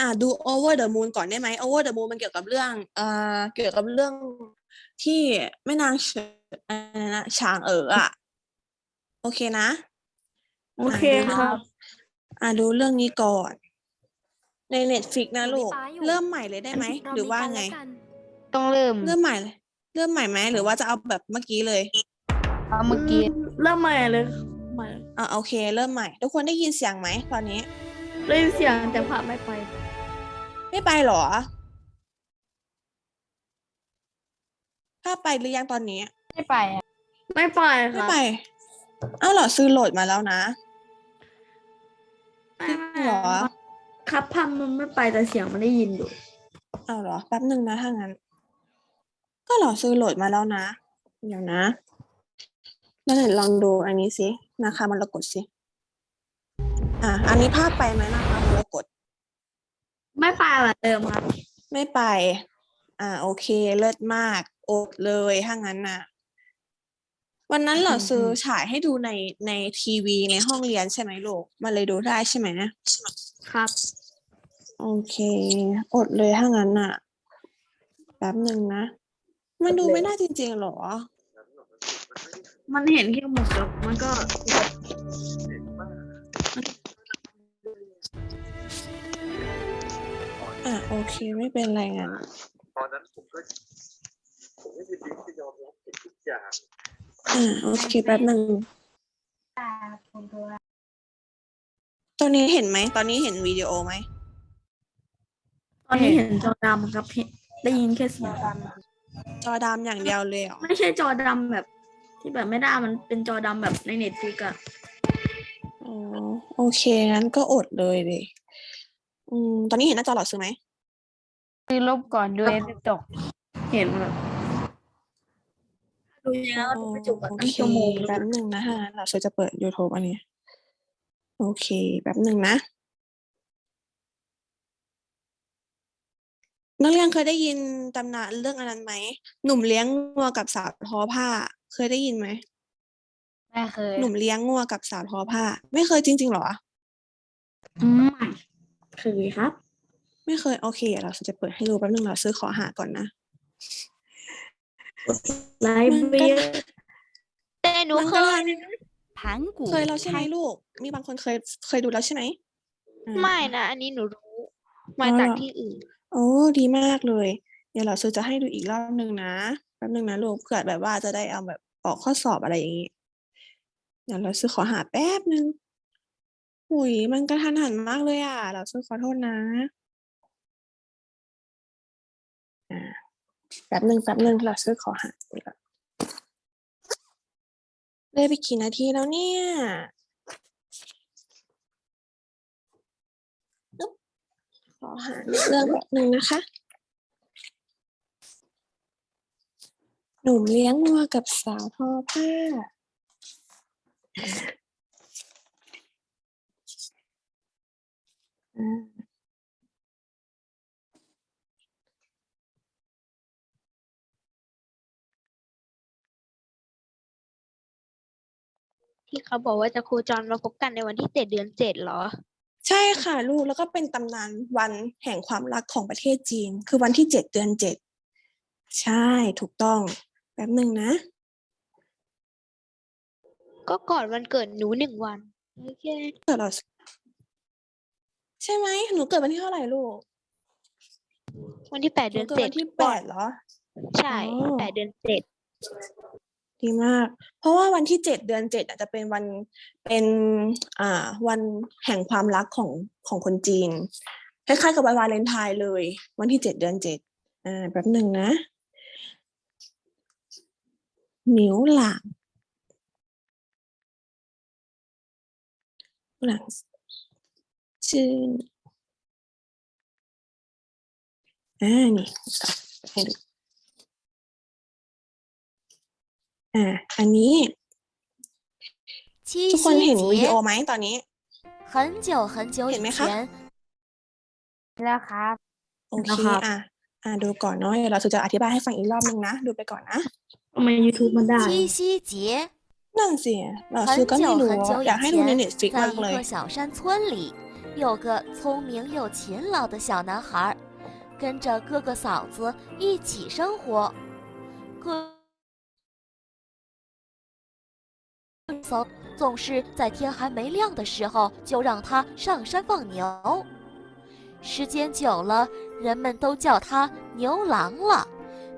อ่าดู over the moon ก่อนได้ไหม over the moon มันเกี่ยวกับเรื่องเอ่อเกี่ยวกับเรื่องที่แม่นางเฉินอะไรนะฉางเอ๋ออะโอเคนะ โอเคครับ อ่าดูเรื่องนี้ก่อน ในเน็ตฟิกนะลูกมีป๊าอยู่เริ่มใหม่เลยได้ไหมเหรือว่ากันไงและกันต้องเริ่มเริ่มใหม่เลยเริ่มใหม่ไหมหรือว่าจะเอาแบบเมื่อกี้เลยเอาเมื่อกี้เริ่มใหม่เลยใหม่อ่าโอเค เริ่มใหม่ ทุกคนได้ยินเสียงไหมตอนนี้ ได้ยินเสียงแต่พระไม่ไป ไม่ไปเหรอ ถ้าไปหรือยังตอนนี้ ไม่ไปอะไม่ไปคไม่รับไปอ้าวเหรอซื้อโหลดมาแล้วนะไม่จริงเหรอ ครับพันมันไม่ไปแต่เสียงมันได้ยินอยู่ เอาเหรอแป๊บหนึ่งนะถ้างั้น ก็เหรอซื้อโหลดมาแล้วนะ เดี๋ยวนะ แล้วไหนลองดูอันนี้สินะคะมันรกดสิ อะ อันนี้ภาพไปไหมนะคะมันรกด ไม่ไปเหมือนเดิมครับไม่ไป อ่า โอเค เลิศมาก อดเลยถ้างั้นน่ะ วันนั้นเหรออืมซื้ออืมฉายให้ดูในในทีวีในห้องเรียนใช่ไหมลูกมันเลยดูได้ใช่ไหมครับ โอเค อดเลยถ้างั้นน่ะ แป๊บหนึ่งนะ มันดูไม่ได้จริงๆเหรอ มันเห็นแค่หมดแล้วมันก็ อะโอเคไม่เป็นไรงั้นตอนนั้นผมก็ผมก็ยินดีที่ยอมรับผิดทุกอย่างอ่าโอเคแป๊บหนึ่งตอนนี้เห็นไหม ตอนนี้เห็นวิดีโอไหม ตอนนี้เห็นจอดำครับเห็นได้ยินแค่เสียงจอดำอย่างเดียวเลยเหรอ ไม่ใช่จอดำแบบ ที่แบบไม่ได้มันเป็นจอดำแบบในเน็ตฟลิกอะอ๋อโอเคงั้นก็อดเลยดิ อืมตอนนี้เห็นหน้าจอเหรอซื้อไหมคือลบก่อนด้วยไม่ตกเห็นแบบดูอย่างนั้นก็ดูไม่จบอะโอตั้งเคชั่วโมงแป๊บหนึ่งนะฮะเราจะเปิด YouTube อันนี้ โอเคแป๊บหนึ่งนะนักเรียนเคยได้ยินตำนานเรื่องอันนั้นไหม หนุ่มเลี้ยงงัวกับสาวทอผ้า เคยได้ยินไหม ไม่เคยหนุ่มเลี้ยงงัวกับสาวทอผ้า ไม่เคยจริงๆเหรอ อืม เคยครับ ไม่เคย โอเคเดี๋ยวเราจะเปิดให้ดูแป๊บหนึงเราซื้อขอหาก่อนนะไลฟ์เบียแต่หนูมันเคก็ยทัน盘古เคยแล้วใช่ไหมลูก มีบางคนเคยเคยดูแล้วใช่ไหมอ่าไม่นะอันนี้หนูรู้มาอ๋อจากเหรอที่อื่น โอ้ดีมากเลย เดี๋ยวเราซื้อจะให้ดูอีกรอบหนึ่งนะแป๊บหนึ่งนะลูกเผื่อแบบว่าจะได้เอาแบบออกข้อสอบอะไรอย่างนี้เดี๋ยวเราซื้อขอหาแป๊บหนึ่ง หุยมันกระทันหันมากเลยอะ เราซื้อขอโทษนะ อ่าแป๊บหนึ่งแป๊บหนึ่งเราซื้อขอหาดีกว่าเลยไปกี่นาทีแล้วเนี่ยขอหาเรื่องแบบหนึ่งนะคะ หนุ่มเลี้ยงวัวกับสาวทอผ้า อ่า ที่เขาบอกว่าจะโคจรมาพบกันในวันที่เจ็ดเดือนเจ็ดเหรอ ใช่ค่ะลูกแล้วก็เป็นตำนานวันแห่งความรักของประเทศจีน คือวันที่เจ็ดเดือนเจ็ดใช่ถูกต้องแป๊บหนึ่งนะ ก็ก่อนวันเกิดหนูหนึ่งวัน โอเค เกิดเรา ใช่ไหมหนูเกิดวันที่เท่าไหร่ลูกวันที่แปดหเดืนูอนเกิดเจ็ดวันที่แปดเหรอ ใช่อ๋อ แปดเดือนเจ็ดดีมาก เพราะว่าวันที่เจ็ดเดือนเจ็ดอาจจะเป็นวันเป็นอ่าวันแห่งความรักของของคนจีนคล้ายๆกับวันวาเลนไทน์เลย วันที่เจ็ดเดือนเจ็ดอ่าแป๊บหนึ่งนะหมิวหลางหลัง ชื่ออ่านี่ให้ดูอ่า อันนี้ 七 ทุกคนเห็น 夕 วิดีโอ 节 ไหมตอนนี้ 很久很久以เห็นไหมคะ 前， แล้วครับ โอเค นะครับ อ่ะ อ่ะ ดูก่อนเนาะเดี๋ยวเราจะอธิบายให้ฟังอีกรอบนึงนะ ดูไปก่อนนะ ทำไม YouTube มันได้ 七夕节 นั่นสิ เราซื้อ 很 ก็ไม่ 久 รู้ 很久 อยาก 以 ให้ดูใน 前， เน็ตฟิก 在 มาก 一 เลย 个小山村里， 有个聪明又勤劳的小男孩，跟着哥哥嫂子一起生活。哥嫂总是在天还没亮的时候就让他上山放牛，时间久了，人们都叫他牛郎了。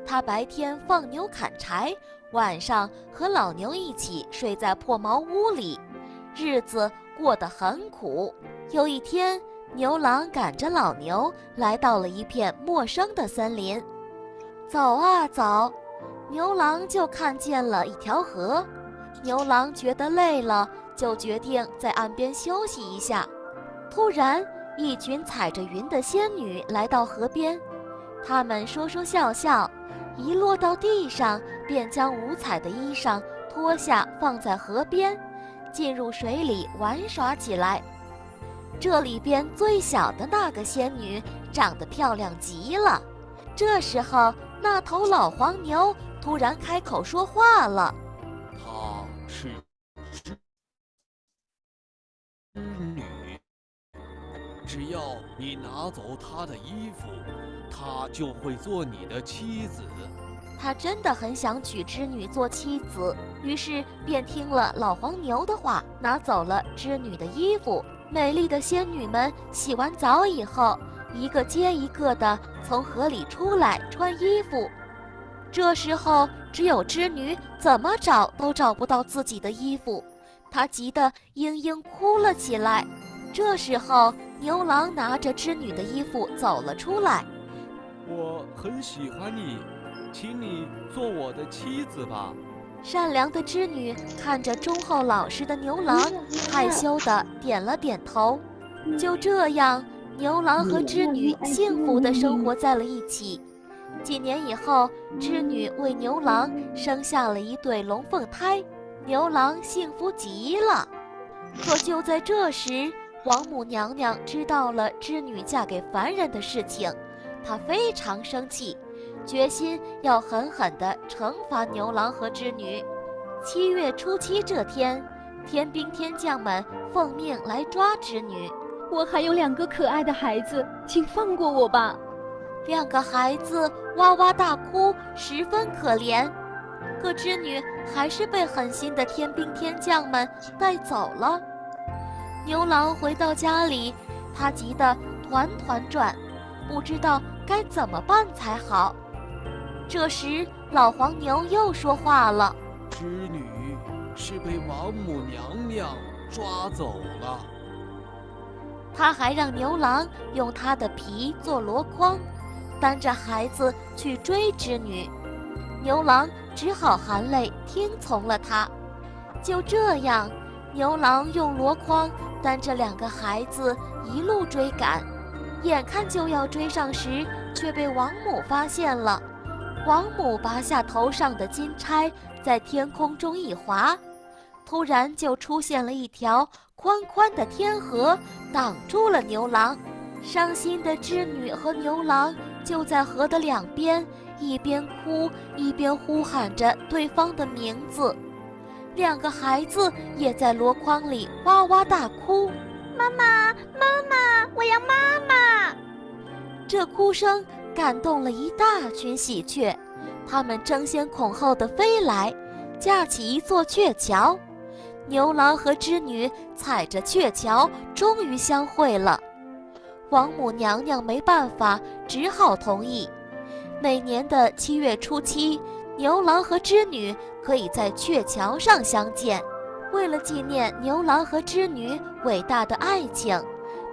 他白天放牛砍柴，晚上和老牛一起睡在破茅屋里，日子过得很苦。有一天，牛郎赶着老牛来到了一片陌生的森林，走啊走，牛郎就看见了一条河。牛郎觉得累了，就决定在岸边休息一下。突然，一群踩着云的仙女来到河边，她们说说笑笑，一落到地上，便将五彩的衣裳脱下放在河边，进入水里玩耍起来。这里边最小的那个仙女长得漂亮极了。这时候，那头老黄牛突然开口说话了。她是织女，只要你拿走她的衣服，她就会做你的妻子。他真的很想娶织女做妻子，于是便听了老黄牛的话，拿走了织女的衣服。美丽的仙女们洗完澡以后，一个接一个的从河里出来穿衣服。这时候，只有织女怎么找都找不到自己的衣服，她急得嘤嘤哭了起来。这时候，牛郎拿着织女的衣服走了出来。我很喜欢你，请你做我的妻子吧。善良的织女看着忠厚老实的牛郎，害羞的点了点头。就这样，牛郎和织女幸福的生活在了一起。几年以后，织女为牛郎生下了一对龙凤胎，牛郎幸福极了。可就在这时，王母娘娘知道了织女嫁给凡人的事情，她非常生气。决心要狠狠地惩罚牛郎和织女。七月初七这天，天兵天将们奉命来抓织女。我还有两个可爱的孩子，请放过我吧。两个孩子哇哇大哭，十分可怜。可织女还是被狠心的天兵天将们带走了。牛郎回到家里，他急得团团转，不知道该怎么办才好。这时，老黄牛又说话了织女是被王母娘娘抓走了。他还让牛郎用他的皮做箩筐，担着孩子去追织女。牛郎只好含泪听从了他。就这样，牛郎用箩筐担着两个孩子一路追赶，眼看就要追上时，却被王母发现了。王母拔下头上的金钗，在天空中一划，突然就出现了一条宽宽的天河，挡住了牛郎。伤心的织女和牛郎就在河的两边，一边哭一边呼喊着对方的名字。两个孩子也在箩筐里哇哇大哭：“妈妈，妈妈，我要妈妈！”这哭声感动了一大群喜鹊，它们争先恐后地飞来，架起一座鹊桥。牛郎和织女踩着鹊桥，终于相会了。王母娘娘没办法，只好同意。每年的七月初七，牛郎和织女可以在鹊桥上相见。为了纪念牛郎和织女伟大的爱情，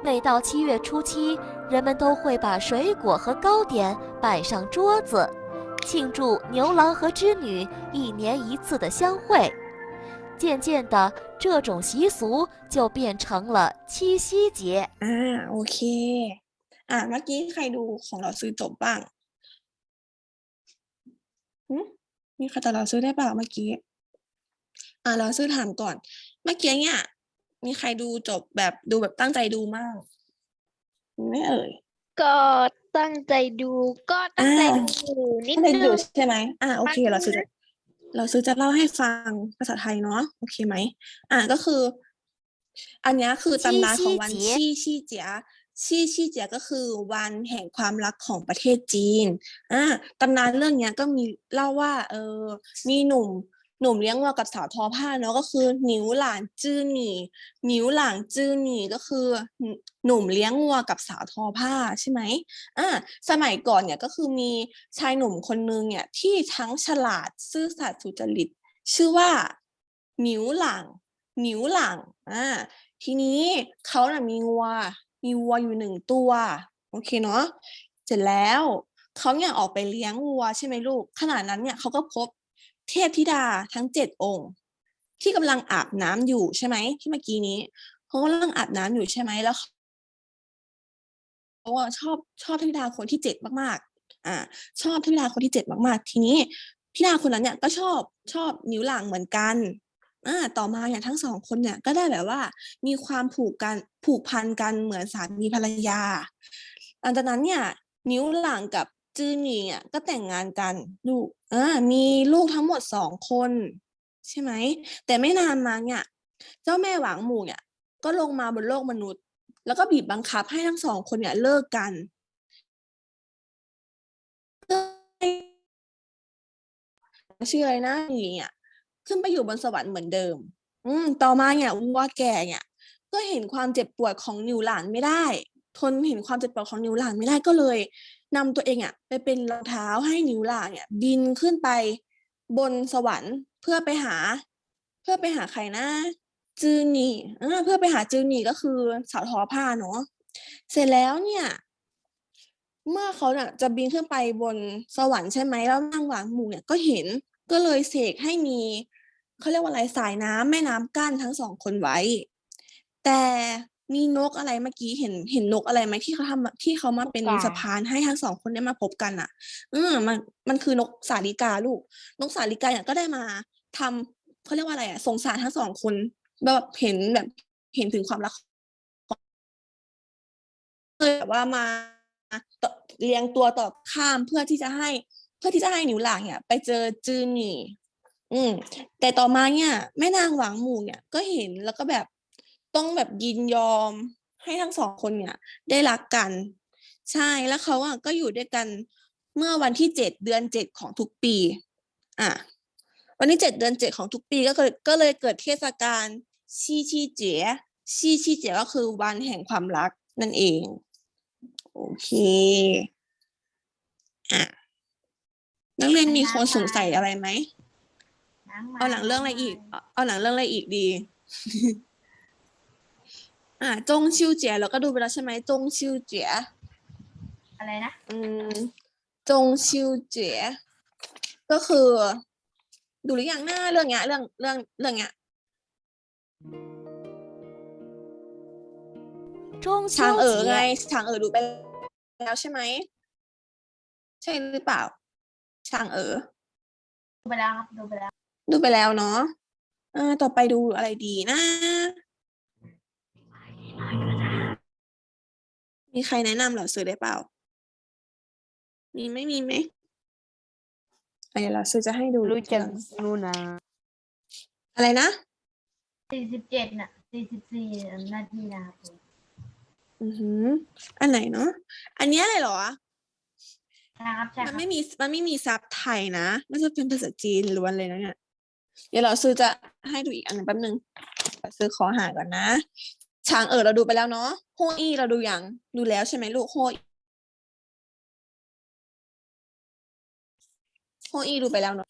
每到七月初七，人们都会把水果和糕点摆上桌子，庆祝牛郎和织女一年一次的相会。渐渐的，这种习俗就变成了七夕节。 อ่าโอเค อ่าเมื่อกี้ใครดูของเราซื้อจบบ้างหึมีใครตอบเราซื้อได้เปล่าเมื่อกี้ อ่าเราซื้อถามก่อน เมื่อกี้เนี่ย มีใครดูจบแบบดูแบบตั้งใจดูมากมี ไม่เอ่ยก็ตั้งใจดูก็ตั้งใจดูนิดนึงอยู่ใช่ไหมอ่าโอเคเราซื้อเราซื้อจะเล่าให้ฟังภาษาไทยเนาะโอเคไหมอ่าก็คือ อันนี้คือตำนานของวันชี่ชี่เจียชี่ชี่เจียก็คือวันแห่งความรักของประเทศจีนอ่าตำนานเรื่องเนี้ยก็มีเล่าว่า เออมีหนุ่ม หนุ่มเลี้ยงวัวกับสาวทอผ้าเนาะก็คือหนิวหลานจื้อหนีหนิวหลานจื้อหนีก็คือ หนุ่มเลี้ยงวัวกับสาวทอผ้าใช่ไหมอ่าสมัยก่อนเนี่ยก็คือมีชายหนุ่มคนนึงเนี่ยที่ทั้งฉลาดซื่อสัตย์สุจริต ชื่อว่าหนิวหลางหนิวหลางอ่าทีนี้เขาน่ะมีวัวมีวัวอยู่หนึ่งตัวโอเคเนาะเสร็จแล้วเขาเนี่ยออกไปเลี้ยงวัวใช่ไหมลูกขณะนั้นเนี่ยเขาก็พบ เทพธิดาทั้งเจ็ดองค์ ที่กำลังอาบน้ำอยู่ใช่ไหมที่เมื่อกี้นี้เขากำลังอาบน้ำอยู่ใช่ไหมแล้วเขาชอบชอบเทพธิดาคนที่เจ็ดมากๆ อ่า ชอบเทพธิดาคนที่เจ็ดมากๆ ทีนี้ธิดาคนนั้นเนี่ยก็ชอบชอบนิ้วหลางเหมือนกันอ่าต่อมาเนี่ยทั้งสองคนเนี่ยก็ได้แบบว่า มีความผูกกันผูกพันกันเหมือนสามีภรรยาหลังจากนั้นเนี่ยนิ้วหลางกับ จือหนีอะก็แต่งงานกันลูกอ่ามีลูกทั้งหมดสองคน ใช่ไหม แต่ไม่นานมาเนี่ย เจ้าแม่หวางหมู่เนี่ย ก็ลงมาบนโลกมนุษย์ แล้วก็บีบบังคับให้ทั้งสองคนเนี่ยเลิกกันชื่ออะไรนะหนีอะขึ้นไปอยู่บนสวรรค์เหมือนเดิม อืม ต่อมาเนี่ยวัวแก่เนี่ย ก็เห็นความเจ็บปวดของนิวหลานไม่ได้ ทนเห็นความเจ็บปวดของนิวหลานไม่ได้ก็เลย นำตัวเองอะไปเป็นรองเท้าให้นิวลาเนี่ย บินขึ้นไปบนสวรรค์เพื่อไปหา เพื่อไปหาใครนะจือหนีอ่าเพื่อไปหาจือหนีก็คือสาวทอผ้าเนาะเสร็จแล้วเนี่ย เมื่อเขาเนี่ยจะบินขึ้นไปบนสวรรค์ใช่ไหมแล้วนางหวางหมู่เนี่ยก็เห็นก็เลยเสกให้มีเขาเรียกว่าอะไรสายน้ำแม่น้ำกั้นทั้งสองคนไว้ แต่ มีนกอะไรเมื่อกี้เห็นเห็นนกอะไรไหมที่เขาทำที่เขามาเป็นนกกาสะพานให้ทั้งสองคนได้มาพบกันอะเออมันมันคือนกสาลิกาลูก นกสาลิกาเนี่ยก็ได้มาทำเขาเรียกว่าอะไรอะสงสารทั้งสองคน แบบเห็นแบบเห็นถึงความรักเลยแบบว่ามาต่อเรียงตัวต่อข้ามเพื่อที่จะให้ เพื่อที่จะให้หนิวหลางเนี่ย ไปเจอจือหนี่อืม แต่ต่อมาเนี่ยแม่นางหวังหมู่เนี่ย ก็เห็นแล้วก็แบบ ต้องแบบยินยอมให้ทั้งสองคนเนี่ย ได้รักกัน ใช่แล้วเขาอะก็อยู่ด้วยกันเมื่อวันที่เจ็ดเดือนเจ็ดของทุกปี อะ วันที่เจ็ดเดือนเจ็ดของทุกปีก็เกิดก็เลยเกิดเทศกาลชีชีเจ๋ชีชีเจ๋ก็คือวันแห่งความรักนั่นเอง โอเค อะ นักเรียนมีคนสงสัยอะไรไหม เอาหนังเรื่องอะไรอีก เอาเอาหนังเรื่องอะไรอีกดี อ่าจงชิวเจียเราก็ดูไปแล้วใช่ไหมจงชิวเจียอะไรนะ อืมจงชิวเจียก็คือ ดูหรือยังหน้าเรื่องเงี้ย เรื่องเรื่องเรื่องเงี้ยจงช้างเอ๋อไงช้างเอ๋อดูไปแล้วใช่ไหมใช่หรือเปล่าช้างเอ๋อ ดูไปแล้วครับดูไปแล้ว ดูไปแล้วเนาะอ่าต่อไปดูอะไรดีนะ มีใครแนะนำเหรอซื้อได้เปล่า มีไม่มีไหมอะเดี๋ยวเราซื้อจะให้ดูรู้จักทีหลังรู้นะอะไรนะ สี่สิบเจ็ดน่ะสี่สิบสี่นาทีนะครับผมอือหือ อันไหนเนาะ อันเนี้ยเลยเหรอ นะครับใช่คมัรันบไม่มี มันไม่มีซับไทยนะ มันจะเป็นภาษาจีนล้วนเลยนะเนี่ย เดี๋ยวเราซื้อจะให้ดูอีกอันหนึงแป๊บนึงซื้อขอหาก่อนนะ ช้างเอ๋อเราดูไปแล้วเนาะโฮอี้เราดูยังดูแล้วใช่ไหมลูกโฮอี้โฮอี้ดูไปแล้วเนาะ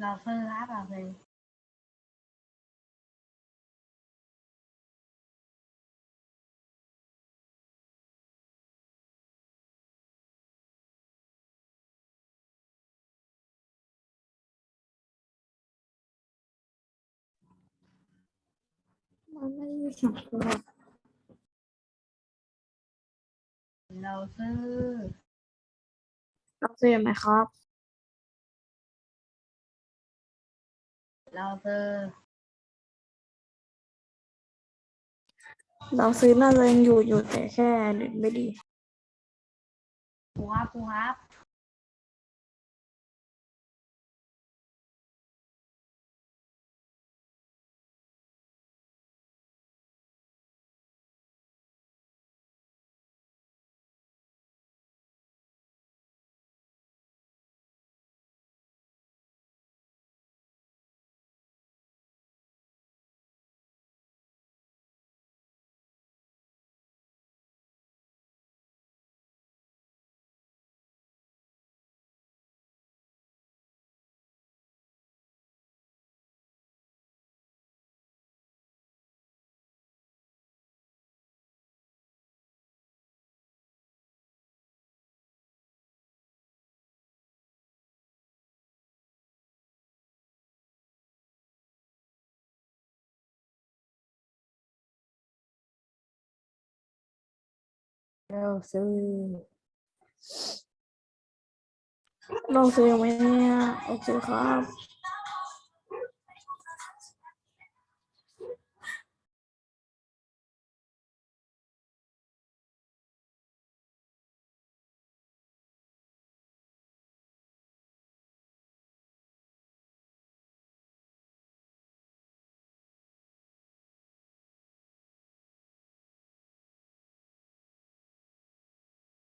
เราซื้อครับเราซื้อมันไม่ได้สับตัวเราซื้อเราซื้อไหมครับ เราซื้อเราซื้อน่าจะยังอยู่อยู่แต่แค่เน็ตไม่ดีปูครับปูครับ เราซื้อเราซื้อไหมเนี่ยโอเคครับ